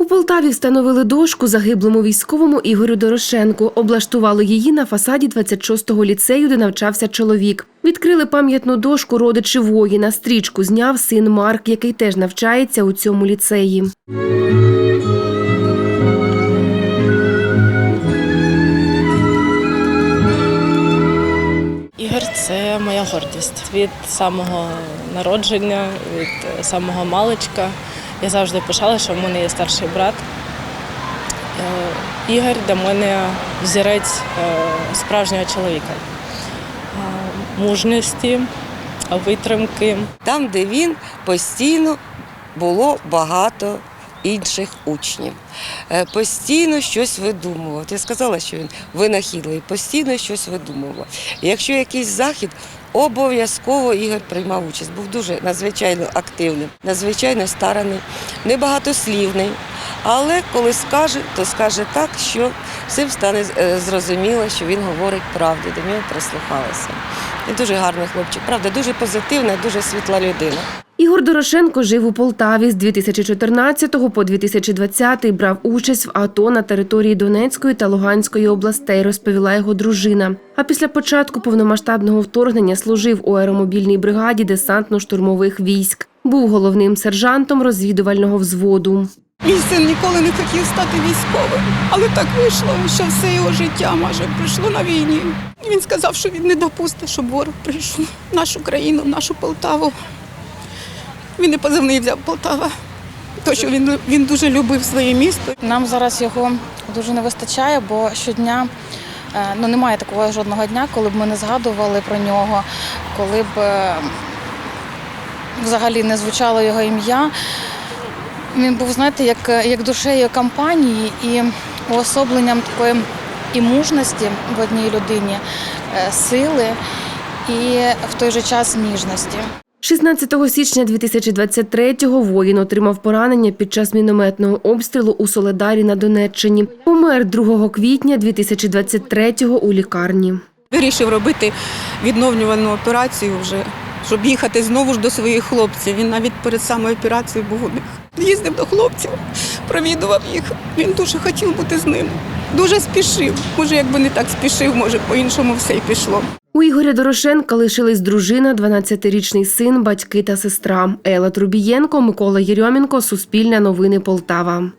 У Полтаві встановили дошку загиблому військовому Ігорю Дорошенку. Облаштували її на фасаді 26-го ліцею, де навчався чоловік. Відкрили пам'ятну дошку родичі воїна. Стрічку зняв син Марк, який теж навчається у цьому ліцеї. Ігор це моя гордість. Від самого народження, від самого маличка. Я завжди пишала, що в мене є старший брат. Е, Ігор для мене взірець е, справжнього чоловіка. Е, Мужності, витримки. Там, де він постійно було багато інших учнів. Постійно щось видумував. Ти сказала, що він винахідливий, постійно щось видумував. Якщо якийсь захід, обов'язково Ігор приймав участь. Був дуже надзвичайно активним, надзвичайно стараний, небагатослівний. Але коли скаже, то скаже так, що всім стане е, зрозуміло, що він говорить правду, до нього прислухалися. Він дуже гарний хлопчик, правда, дуже позитивна, дуже світла людина. Ігор Дорошенко жив у Полтаві з 2014 по 2020 брав участь в АТО на території Донецької та Луганської областей, розповіла його дружина. А після початку повномасштабного вторгнення служив у аеромобільній бригаді десантно-штурмових військ. Був головним сержантом розвідувального взводу. Мій син ніколи не хотів стати військовим, але так вийшло, що все його життя майже пройшло на війні. Він сказав, що він не допустить, щоб ворог прийшов в нашу країну, в нашу Полтаву. Він і позивний взяв Полтава. То, що він, він дуже любив своє місто. Нам зараз його дуже не вистачає, бо щодня е, ну немає такого жодного дня, коли б ми не згадували про нього, коли б е, взагалі не звучало його ім'я. Він був, знаєте, як, як душею компанії і уособленням такої і мужності в одній людині, е, сили і в той же час ніжності. 16 січня 2023-го воїн отримав поранення під час мінометного обстрілу у Соледарі на Донеччині. Помер 2 квітня 2023-го у лікарні. Вирішив робити відновлювальну операцію вже, щоб їхати знову ж до своїх хлопців. Він навіть перед самою операцією був у них. Їздив до хлопців, провідував їх. Він дуже хотів бути з ними. Дуже спішив. Може, якби не так спішив, може, по-іншому все й пішло. У Ігоря Дорошенка лишились дружина, 12-річний син, батьки та сестра. Ела Трубієнко, Микола Єрьомінко, Суспільне новини Полтава.